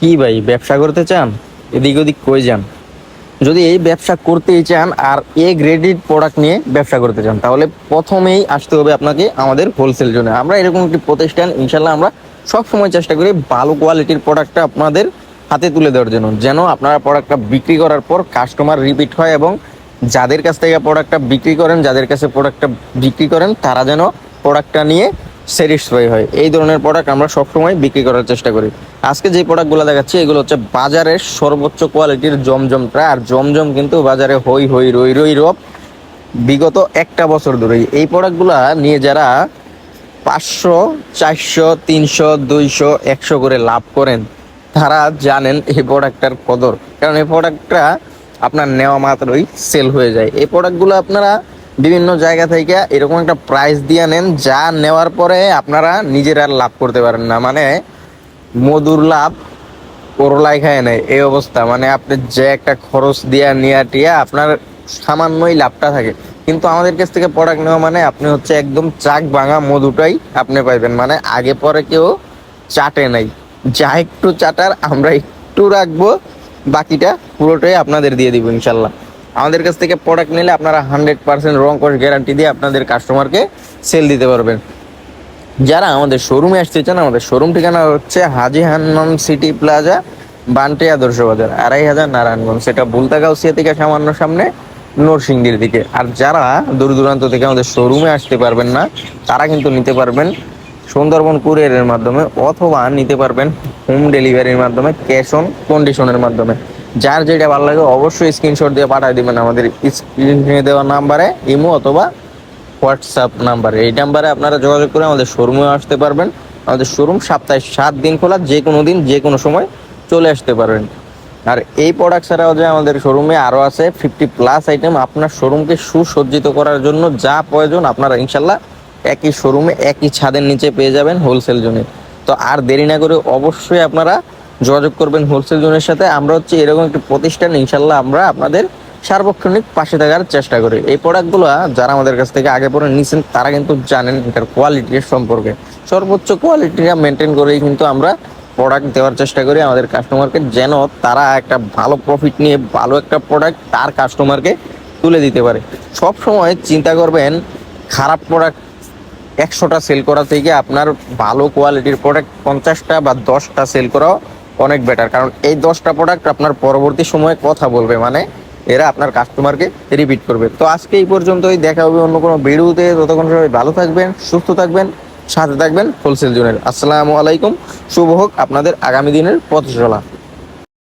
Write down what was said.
কি ভাই, ব্যবসা করতে চান? এদিক ওদিক কই যান? যদি এই ব্যবসা করতেই চান আর এ গ্রেডেড প্রোডাক্ট নিয়ে ব্যবসা করতে চান, তাহলে প্রথমেই আসতে হবে আপনাকে আমাদের হোলসেল জোনে। আমরা এরকম একটি প্রতিষ্ঠান, ইনশাল্লাহ আমরা সব সময় চেষ্টা করি ভালো কোয়ালিটির প্রোডাক্টটা আপনাদের হাতে তুলে দেওয়ার জন্য, যেন আপনারা প্রোডাক্টটা বিক্রি করার পর কাস্টমার রিপিট হয় এবং যাদের কাছ থেকে প্রোডাক্টটা বিক্রি করেন, যাদের কাছে প্রোডাক্টটা বিক্রি করেন, তারা যেন প্রোডাক্টটা নিয়ে স্যাটিসফাই হয়। এই ধরনের প্রোডাক্ট আমরা সবসময় বিক্রি করার চেষ্টা করি। আজকে যে প্রোডাক্টগুলো দেখাচ্ছি, এগুলো হচ্ছে বাজারের সর্বোচ্চ কোয়ালিটির জমজমটা আর জমজম কিন্তু বাজারে হই হই, রই রই, রব। বিগত একটা বছর ধরেই এই প্রোডাক্টগুলা নিয়ে যারা পাঁচশো, চারশো, তিনশো, দুইশো, একশো করে লাভ করেন, তারা জানেন এই প্রোডাক্টটার কদর। কারণ এই প্রোডাক্টটা আপনার নেওয়া মাত্রই সেল হয়ে যায়। এই প্রোডাক্টগুলো আপনারা বিভিন্ন জায়গা থেকে এরকম একটা প্রাইস দিয়ে নেন, যা নেওয়ার পরে আপনারা নিজেরা লাভ করতে পারেন না। মানে মধুর লাভ করলাই খায় নাই, এই অবস্থা। মানে আপনি যে একটা খরচ দিয়া নিয়া টিয়া আপনার সামান্যই লাভটা থাকে। কিন্তু আমাদের কাছ থেকে প্রোডাক্ট নেওয়া মানে আপনি হচ্ছে একদম চাক ভাঙা মধুটাই আপনি পাইবেন। মানে আগে পরে কেউ চাটে নাই। যা একটু চাটার, আমরা একটু রাখব, বাকিটা পুরোটাই আপনাদের দিয়ে দিব ইনশাল্লাহ। আমাদের কাছ থেকে প্রোডাক্ট নিলে আপনারা হান্ড্রেড পার্সেন্ট রং কস গ্যারান্টি দিয়ে আপনাদের কাস্টমারকে সেল দিতে পারবেন। যারা আমাদের শোরুমে আসতে চান, আমাদের শোরুম ঠিকানা হচ্ছে হাজি হান্নান সিটি প্লাজা বান্টে আদর্শ বাজার, আড়াই হাজার নারায়ণগঞ্জ। সেটা বুলতাগাউসিয়া থেকে সামান্য সামনে, নরসিংদীর দিকে। আর যারা দূর দূরান্ত থেকে আমাদের শোরুমে আসতে পারবেন না, তারা কিন্তু নিতে পারবেন সুন্দরবন কুরিয়ারের মাধ্যমে অথবা নিতে পারবেন হোম ডেলিভারির মাধ্যমে ক্যাশ অন কন্ডিশনের মাধ্যমে। যার যেটা ভালো লাগে অবশ্যই স্ক্রিনশট দিয়ে পাঠিয়ে দিবেন আমাদের স্ক্রিনে দেওয়া নাম্বারে, ইমো অথবা হোয়াটসঅ্যাপ নাম্বারে। এই নাম্বারে আপনারা যোগাযোগ করে আমাদের শোরুমে আসতে পারবেন। আমাদের শোরুম সপ্তাহে সাত দিন খোলা, যে কোনো দিন, যে কোনো সময় চলে আসতে পারবেন। আর এই প্রোডাক্ট ছাড়াও যে আমাদের শোরুমে আরও আছে ফিফটি প্লাস আইটেম আপনার শোরুমকে সুসজ্জিত করার জন্য যা প্রয়োজন আপনারা ইনশাল্লাহ একই শোরুমে একই ছাদের নিচে পেয়ে যাবেন হোলসেল জোনে তো আর দেরি না করে অবশ্যই আপনারা যোগাযোগ করবেন হোলসেল জোনের সাথে। আমরা হচ্ছে এরকম একটি প্রতিষ্ঠান ইনশাল্লাহ আমরা আপনাদের সার্বক্ষণিক পাশে থাকার চেষ্টা করি। এই প্রোডাক্টগুলো যারা আমাদের কাছ থেকে আগে পরে নিছেন, তারা কিন্তু জানেন এটার কোয়ালিটির সম্পর্কে। সর্বোচ্চ কোয়ালিটিটা মেনটেন করেই কিন্তু আমরা প্রোডাক্ট দেওয়ার চেষ্টা করি আমাদের কাস্টমারকে যেন তারা একটা ভালো প্রফিট নিয়ে ভালো একটা প্রোডাক্ট তার কাস্টমারকে তুলে দিতে পারে। সব সময় চিন্তা করবেন, খারাপ প্রোডাক্ট একশোটা সেল করা থেকে আপনার ভালো কোয়ালিটির প্রোডাক্ট পঞ্চাশটা বা দশটা সেল করাও অনেক বেটার কারণ এই দশটা প্রোডাক্ট আপনার পরবর্তী সময়ে কথা বলবে মানে এরা আপনার কাস্টমারকে রিপিট করবে। তো আজকে এই পর্যন্তই, দেখা হবে অন্য কোনো ভিডিওতে। ততক্ষণ সবাই ভালো থাকবেন, সুস্থ থাকবেন, সাথে থাকবেন হোলসেল জোনের। আসসালামু আলাইকুম, শুভ হোক আপনাদের আগামী দিনের পথ চলা